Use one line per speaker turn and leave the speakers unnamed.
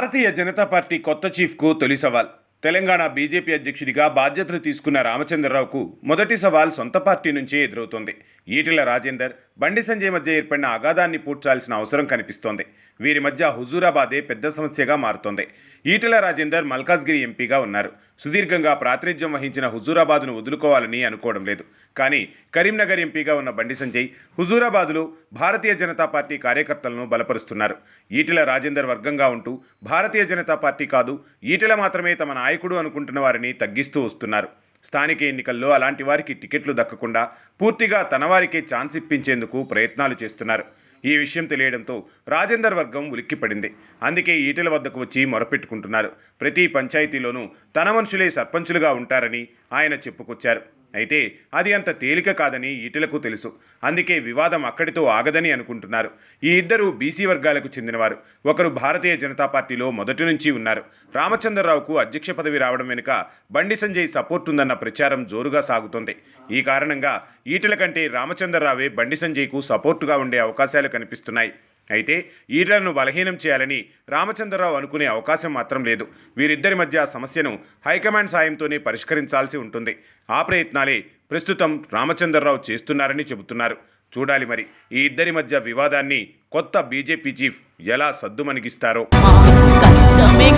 భారతీయ Janata party కొత్త చీఫ్కు తొలి సవాల్. తెలంగాణ బీజేపీ అధ్యక్షుడిగా బాధ్యతలు తీసుకున్న రామచంద్రరావుకు మొదటి సవాల్ సొంత పార్టీ నుంచే ఎదురవుతోంది. ఈటెల రాజేందర్ బండి సంజయ్ మధ్య ఏర్పడిన అగాధాన్ని పూడ్చాల్సిన అవసరం కనిపిస్తోంది. వీరి మధ్య హుజూరాబాదే పెద్ద సమస్యగా మారుతోంది. ఈటెల రాజేందర్ మల్కాజ్గిరి ఎంపీగా ఉన్నారు. సుదీర్ఘంగా ప్రాతినిధ్యం వహించిన హుజూరాబాద్ను వదులుకోవాలని అనుకోవడం లేదు. కానీ కరీంనగర్ ఎంపీగా ఉన్న బండి సంజయ్ హుజూరాబాద్లో భారతీయ జనతా పార్టీ కార్యకర్తలను బలపరుస్తున్నారు. ఈటెల రాజేందర్ వర్గంగా ఉంటూ భారతీయ జనతా పార్టీ కాదు ఈటెల మాత్రమే తమ నాయకుడు అనుకుంటున్న వారిని తగ్గిస్తూ వస్తున్నారు. స్థానిక ఎన్నికల్లో అలాంటి వారికి టికెట్లు దక్కకుండా పూర్తిగా తనవారికే ఛాన్స్ ఇప్పించేందుకు ప్రయత్నాలు చేస్తున్నారు. ఈ విషయం తెలియడంతో రాజేందర్ వర్గం ఉలిక్కిపడింది. అందుకే ఈటెల వద్దకు వచ్చి మొరపెట్టుకుంటున్నారు. ప్రతి పంచాయతీలోనూ తన మనుషులే సర్పంచులుగా ఉంటారని ఆయన చెప్పుకొచ్చారు. అయితే అది అంత తేలిక కాదని ఈటలకు తెలుసు. అందుకే వివాదం అక్కడితో ఆగదని అనుకుంటున్నారు. ఈ ఇద్దరు బీసీ వర్గాలకు చెందినవారు. ఒకరు భారతీయ జనతా పార్టీలో మొదటి నుంచి ఉన్నారు. రామచంద్రరావుకు అధ్యక్ష పదవి రావడం వెనుక బండి సంజయ్ సపోర్ట్ ఉందన్న ప్రచారం జోరుగా సాగుతోంది. ఈ కారణంగా ఈటల కంటే రామచంద్రరావే బండి సంజయ్కు సపోర్టుగా ఉండే అవకాశాలు కనిపిస్తున్నాయి. అయితే ఈటలను బలహీనం చేయాలని రామచంద్రరావు అనుకునే అవకాశం మాత్రం లేదు. వీరిద్దరి మధ్య సమస్యను హైకమాండ్ సాయంతోనే పరిష్కరించాల్సి ఉంటుంది. ఆ ప్రయత్నాలే ప్రస్తుతం రామచంద్రరావు చేస్తున్నారని చెబుతున్నారు. చూడాలి మరి ఈ ఇద్దరి మధ్య వివాదాన్ని కొత్త బీజేపీ చీఫ్ ఎలా సద్దుమణిగిస్తారో.
కష్టమే